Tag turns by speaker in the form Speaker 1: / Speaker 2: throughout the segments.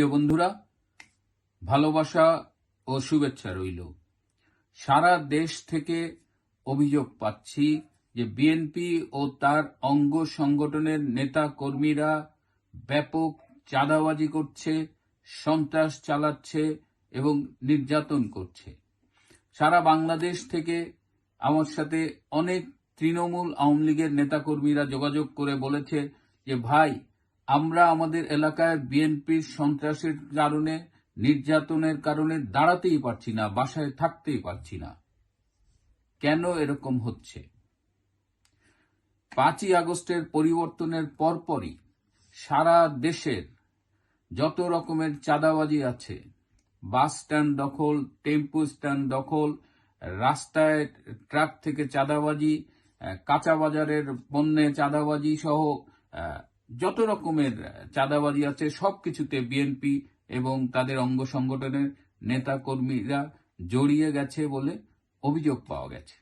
Speaker 1: প্রিয় বন্ধুরা, ভালোবাসা ও শুভেচ্ছা রইল। সারা দেশ থেকে অভিযোগ পাচ্ছি যে বিএনপি ও তার অঙ্গ সংগঠনের নেতা কর্মীরা ব্যাপক চাঁদাবাজি করছে, সন্ত্রাস চালাচ্ছে এবং নির্যাতন করছে। সারা বাংলাদেশ থেকে আমার সাথে অনেক তৃণমূল আওয়ামী লীগের নেতাকর্মীরা যোগাযোগ করে বলেছে যে, ভাই আমরা আমাদের এলাকায় বিএনপির সন্ত্রাসের কারণে, নির্যাতনের কারণে দাঁড়াতেই পারছি না, বাসায় থাকতেই পারছি না। কেন এরকম হচ্ছে? পাঁচই আগস্টের পরিবর্তনের পরপরই সারা দেশের যত রকমের চাঁদাবাজি আছে, বাস স্ট্যান্ড দখল, টেম্পু স্ট্যান্ড দখল, রাস্তায় ট্রাক থেকে চাঁদাবাজি কাঁচা বাজারের পণ্যে চাঁদাবাজি সহ যত রকমের চাঁদাবাজি আছে, সবকিছুতে বিএনপি এবং তাদের অঙ্গ সংগঠনের নেতা কর্মীরা জড়িয়ে গেছে বলে অভিযোগ পাওয়া গেছে।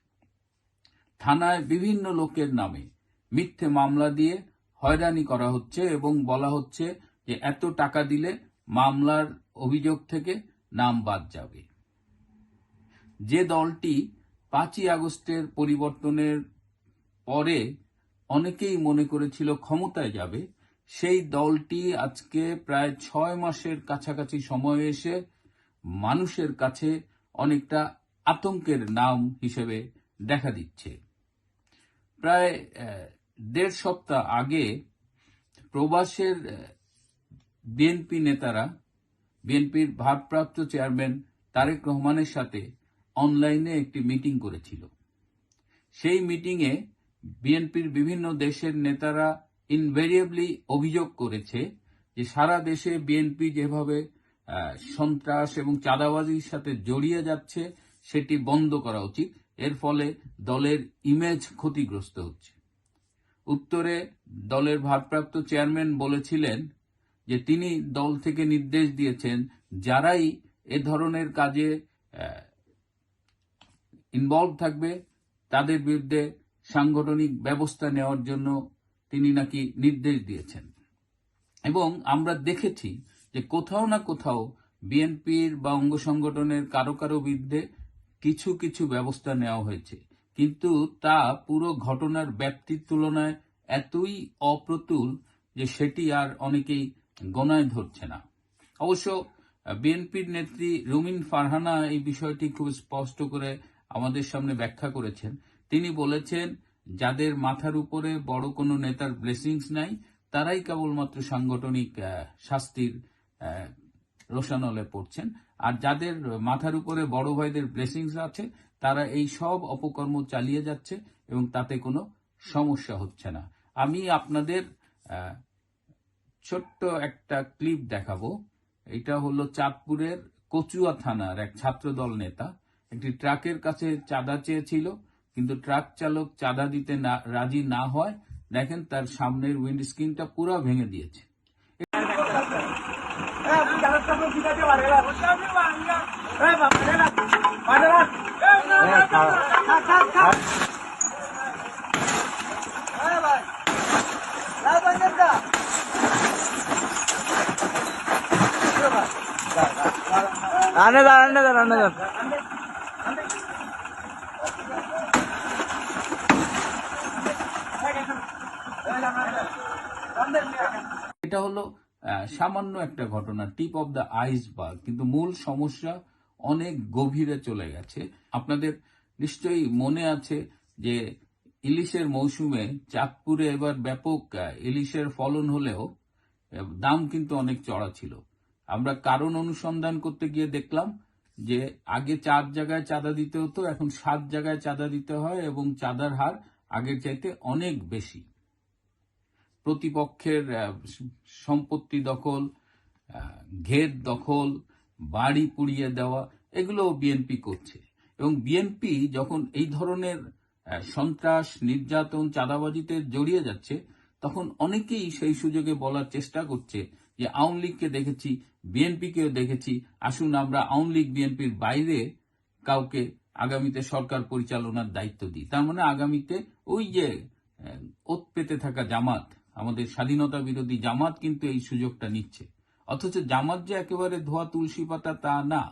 Speaker 1: থানায় বিভিন্ন লোকের নামে মিথ্যে মামলা দিয়ে হয়রানি করা হচ্ছে এবং বলা হচ্ছে যে এত টাকা দিলে মামলার অভিযোগ থেকে নাম বাদ যাবে। যে দলটি পাঁচই আগস্টের পরিবর্তনের পরে অনেকেই মনে করেছিল ক্ষমতায় যাবে। সেই দলটি আজকে প্রায় ছয় মাসের কাছাকাছি সময় এসে মানুষের কাছে অনেকটা আতঙ্কের নাম হিসেবে দেখা দিচ্ছে। প্রায় দেড় সপ্তাহ আগে প্রবাসের বিএনপি নেতারা, বিএনপির ভারপ্রাপ্ত চেয়ারম্যান তারেক রহমানের সাথে অনলাইনে একটি মিটিং করেছিল। সেই মিটিংয়ে বিএনপির বিভিন্ন দেশের নেতারা ইনভেরিয়েবলি অভিযোগ করেছে যে সারা দেশে বিএনপি যেভাবে সন্ত্রাস এবং চাঁদাবাজির সাথে জড়িয়ে যাচ্ছে, সেটি বন্ধ করা উচিত। এর ফলে দলের ইমেজ ক্ষতিগ্রস্ত হচ্ছে। উত্তরে দলের ভারপ্রাপ্ত চেয়ারম্যান বলেছিলেন যে তিনি দল থেকে নির্দেশ দিয়েছেন যারাই এ ধরনের কাজে ইনভলভ থাকবে, তাদের বিরুদ্ধে সাংগঠনিক ব্যবস্থা নেওয়ার জন্য তিনি নাকি নির্দেশ দিয়েছেন। এবং আমরা দেখেছি যে কোথাও না কোথাও বিএনপির বা অঙ্গ সংগঠনের কারও কারও বিরুদ্ধে কিছু কিছু ব্যবস্থা নেওয়া হয়েছে। কিন্তু তা পুরো ঘটনার ব্যাপ্তির তুলনায় এতই অপ্রতুল যে সেটি আর অনেকেই গণায় ধরছে না। অবশ্য বিএনপির নেত্রী রুমিন ফারহানা এই বিষয়টি খুব স্পষ্ট করে আমাদের সামনে ব্যাখ্যা করেছেন। তিনি বলেছেন, যাদের মাথার উপরে বড় কোনো নেতার ব্লেসিংস নাই, তারাই কেবলমাত্র সাংগঠনিক শাস্তির রোশানলে পড়ছেন। আর যাদের মাথার উপরে বড় ভাইদের ব্লেসিংস আছে, তারা এই সব অপকর্ম চালিয়ে যাচ্ছে এবং তাতে কোনো সমস্যা হচ্ছে না। আমি আপনাদের ছোট্ট একটা ক্লিপ দেখাবো। এটা হলো চাঁদপুরের কচুয়া থানার এক ছাত্রদল নেতা। একটি ট্রাকের কাছে চাঁদা চেয়েছিল। কিন্তু ট্রাক চালক চাঁদা দিতে না, রাজি না হয়, দেখেন তার সামনের উইন্ড স্ক্রিনটা পুরো ভেঙে দিয়েছে।
Speaker 2: আনে যান আনে যান আনে যান
Speaker 1: এটা হলো সামান্য একটা ঘটনা টিপ অফ দ্য আইসবার্গ কিন্তু মূল সমস্যা অনেক গভীরে চলে গেছে। আপনাদের নিশ্চয়ই মনে আছে যে ইলিশের মৌসুমে চাঁদপুরে এবার ব্যাপক ইলিশের ফলন হলেও দাম কিন্তু অনেক চড়া ছিল। আমরা কারণ অনুসন্ধান করতে গিয়ে দেখলাম যে আগে চার জায়গায় চাঁদা দিতে হতো, এখন সাত জায়গায় চাঁদা দিতে হয় এবং চাঁদার হার আগের চাইতে অনেক বেশি। প্রতিপক্ষের সম্পত্তি দখল ঘের দখল, বাড়ি পুড়িয়ে দেওয়া এগুলো বিএনপি করছে। এবং বিএনপি যখন এই ধরনের সন্ত্রাস, নির্যাতন, চাঁদাবাজিতে জড়িয়ে যাচ্ছে, তখন অনেকেই সেই সুযোগে বলার চেষ্টা করছে যে আওয়ামী লীগকে দেখেছি, বিএনপিকেও দেখেছি। আসুন আমরা আওয়ামী লীগ বিএনপির বাইরে কাউকে আগামীতে সরকার পরিচালনার দায়িত্ব দিই। তার মানে আগামীতে ওই যে ওত পেতে থাকা জামাত আমাদের স্বাধীনতা বিরোধী জামাত কিন্তু এই সুযোগটা নিচ্ছে। অথচ জামাত যে একেবারে ধোয়া তুলসী পাতা তা না।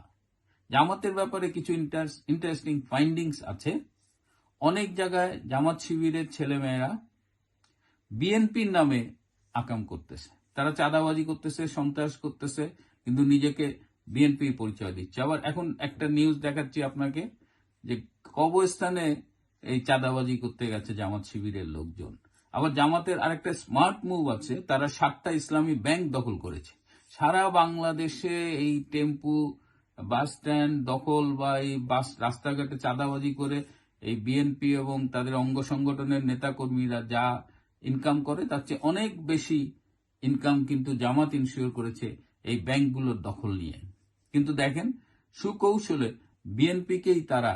Speaker 1: জামাতের ব্যাপারে কিছু ইন্টারেস্টিং ফাইন্ডিংস আছে। অনেক জায়গায় জামাত শিবিরের ছেলেমেয়েরা বিএনপির নামে আকাম করতেছে। তারা চাঁদাবাজি করতেছে, সন্ত্রাস করতেছে, কিন্তু নিজেকে বিএনপির পরিচয় দিচ্ছে। আবার এখন একটা নিউজ দেখাচ্ছি আপনাকে যে কবরস্থানে এই চাঁদাবাজি করতে গেছে জামাত শিবিরের লোকজন। আবার জামাতের আরেকটা স্মার্ট মুভ আছে তারা সাতটা ইসলামী ব্যাংক দখল করেছে। সারা বাংলাদেশে এই টেম্পু বাস স্ট্যান্ড দখল বা এই বাস রাস্তাঘাটে চাঁদাবাজি করে এই বিএনপি এবং তাদের অঙ্গ সংগঠনের নেতাকর্মীরা যা ইনকাম করে তার চেয়ে অনেক বেশি ইনকাম কিন্তু জামাত ইনশিওর করেছে এই ব্যাংকগুলোর দখল নিয়ে। কিন্তু দেখেন সুকৌশলে বিএনপিকেই তারা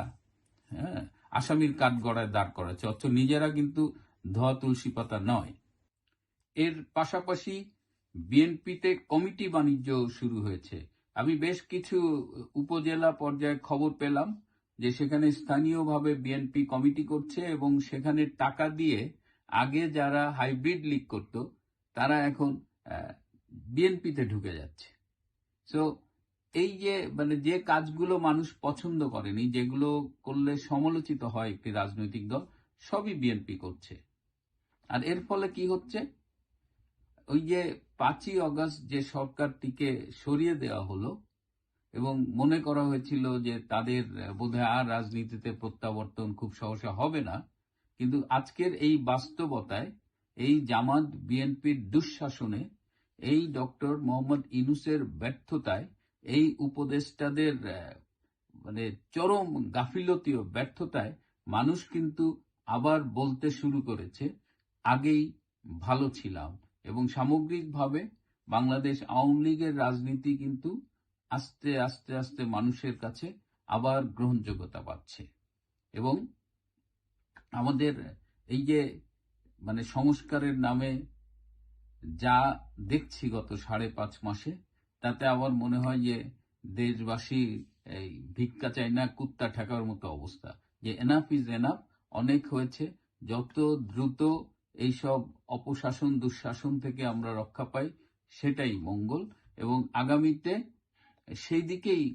Speaker 1: হ্যাঁ, আসামির কাঠ গড়ায় দাঁড় করাচ্ছে। অথচ নিজেরা কিন্তু ধোয়া তুলসী পাতা নয়। এর পাশাপাশি বিএনপিতে কমিটি বাণিজ্য শুরু হয়েছে। আমি বেশ কিছু উপজেলা পর্যায়ে খবর পেলাম যে সেখানে স্থানীয়ভাবে বিএনপি কমিটি করছে এবং সেখানে টাকা দিয়ে আগে যারা হাইব্রিড লিগ করত, তারা এখন বিএনপিতে ঢুকে যাচ্ছে। সো এই যে মানে যে কাজগুলো মানুষ পছন্দ করেনি, যেগুলো করলে সমালোচিত হয় একটি রাজনৈতিক দল, সবই বিএনপি করছে। আর এর ফলে কি হচ্ছে? ওই যে পাঁচই অগস্ট যে সরকারটিকে সরিয়ে দেওয়া হলো এবং মনে করা হয়েছিল যে তাদের বোধহয় আর রাজনীতিতে প্রত্যাবর্তন খুব সহসা হবে না, কিন্তু আজকের এই বাস্তবতায় এই জামাত বিএনপির দুঃশাসনে এই ডক্টর মোহাম্মদ ইনুসের ব্যর্থতায় এই উপদেষ্টাদের মানে চরম গাফিলতি ও ব্যর্থতায় মানুষ কিন্তু আবার বলতে শুরু করেছে আগেই ভালো ছিলাম এবং সামগ্রিকভাবে বাংলাদেশ আওয়ামী লীগের রাজনীতি কিন্তু আস্তে আস্তে আস্তে মানুষের কাছে আবার গ্রহণযোগ্যতা পাচ্ছে। এবং আমাদের এই যে মানে সংস্কারের নামে যা দেখছি গত সাড়ে পাঁচ মাসে, তাতে আমার মনে হয় যে দেশবাসী এই ভিক্ষা চাই না, কুত্তা ঠেকার মতো অবস্থা। যে এনাফ ইজ এনাফ অনেক হয়েছে, যত দ্রুত এইসব অপশাসন, দুঃশাসন থেকে আমরা রক্ষা পাই, সেটাই মঙ্গল। এবং আগামীতে সেই দিকেই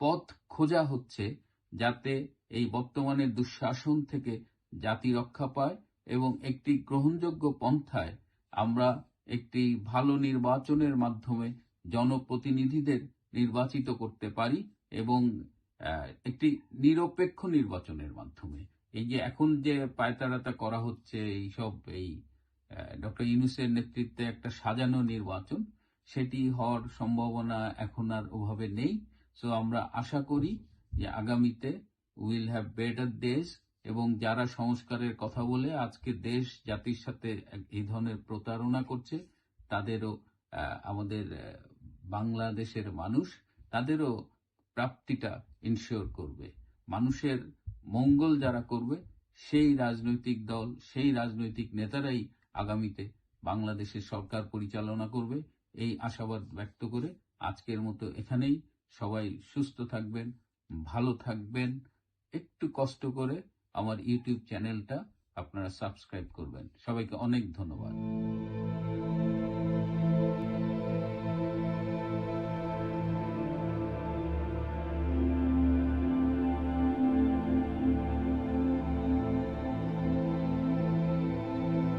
Speaker 1: পথ খোঁজা হচ্ছে যাতে এই বর্তমানে দুঃশাসন থেকে জাতি রক্ষা পায় এবং একটি গ্রহণযোগ্য পন্থায় আমরা একটি ভালো নির্বাচনের মাধ্যমে জনপ্রতিনিধিদের নির্বাচিত করতে পারি এবং একটি নিরপেক্ষ নির্বাচনের মাধ্যমে এই যে এখন যে পায়তারাতা করা হচ্ছে, এইসব এই ডক্টর ইউনুসের নেতৃত্বে একটা সাজানো নির্বাচন, সেটি হওয়ার সম্ভাবনা এখন আর ওভাবে নেই। সো আমরা আশা করি যে আগামীতে উইল হ্যাভ বেটার দেশ এবং যারা সংস্কারের কথা বলে আজকে দেশ জাতির সাথে এই ধরনের প্রতারণা করছে, তাদেরও আমাদের বাংলাদেশের মানুষ, তাদেরও প্রাপ্তিটা ইনশিওর করবে। মানুষের মঙ্গল যারা করবে, সেই রাজনৈতিক দল, সেই রাজনৈতিক নেতারাই আগামীতে বাংলাদেশের সরকার পরিচালনা করবে। এই আশাবাদ ব্যক্ত করে আজকের মতো এখানেই। সবাই সুস্থ থাকবেন, ভালো থাকবেন। একটু কষ্ট করে আমার ইউটিউব চ্যানেলটা আপনারা সাবস্ক্রাইব করবেন। সবাইকে অনেক ধন্যবাদ।